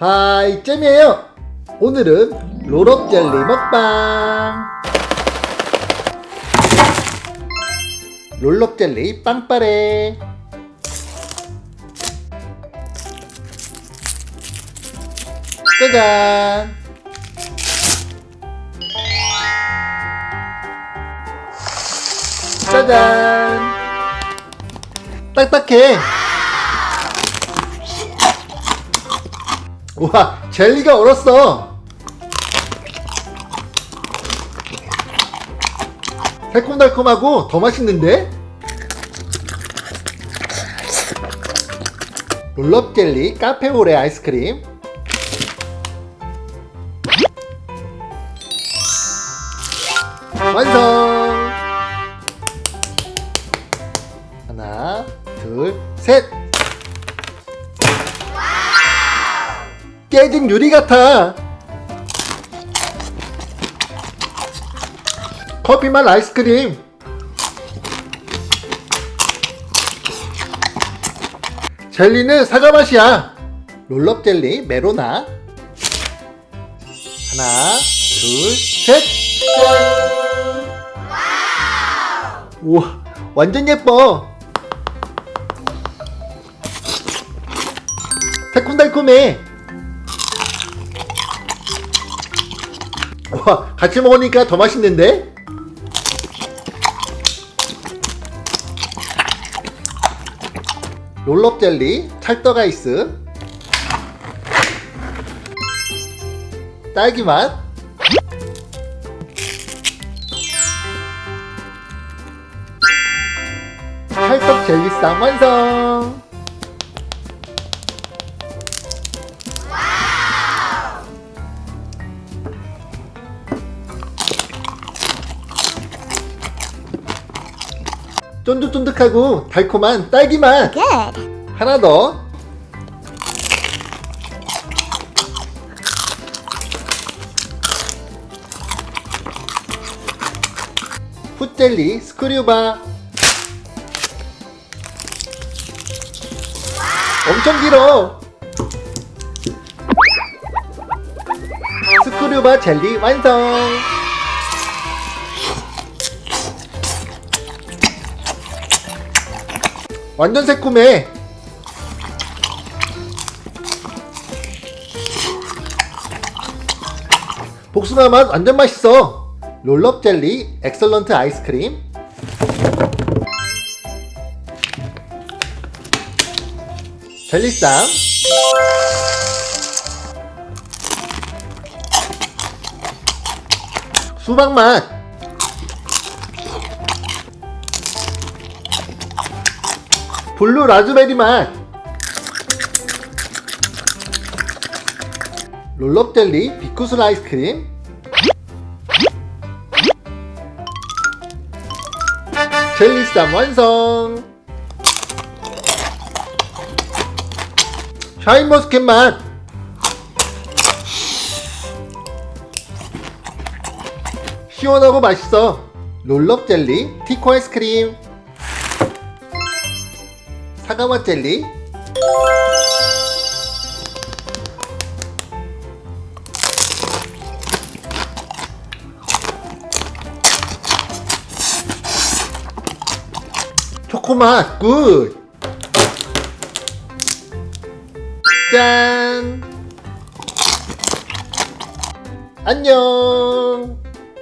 하이 잼이에요. 오늘은 롤업 젤리 먹방. 롤업 젤리 빵빠레. 짜잔. 짜잔. 딱딱해 우와 젤리가 얼었어. 새콤달콤하고 더 맛있는데? 롤럽 젤리 카페오레 아이스크림. 완성! 하나 둘셋 깨진 유리 같아. 커피 맛 아이스크림. 젤리는 사과 맛이야. 롤럽 젤리 메로나. 하나, 둘, 셋. 우와, 완전 예뻐. 새콤달콤해. 와, 같이 먹으니까 더 맛있는데? 롤럽 젤리, 찰떡 아이스, 딸기 맛, 찰떡 젤리 쌈 완성! 쫀득쫀득하고 달콤한 딸기 맛. Good. 하나 더. 풋젤리 스크류바. 엄청 길어. 스크류바 젤리 완성 완전 새콤해 복숭아 맛 완전 맛있어. 롤럽 젤리, 엑설런트 아이스크림. 젤리쌈. 수박 맛. 블루 라즈베리 맛. 롤럽 젤리 비쿠스 아이스크림. 젤리쌈 완성. 샤인머스켓 맛. 시원하고 맛있어. 롤럽 젤리 티코 아이스크림 사과맛 젤리 초코맛 굿! 짠! 안녕!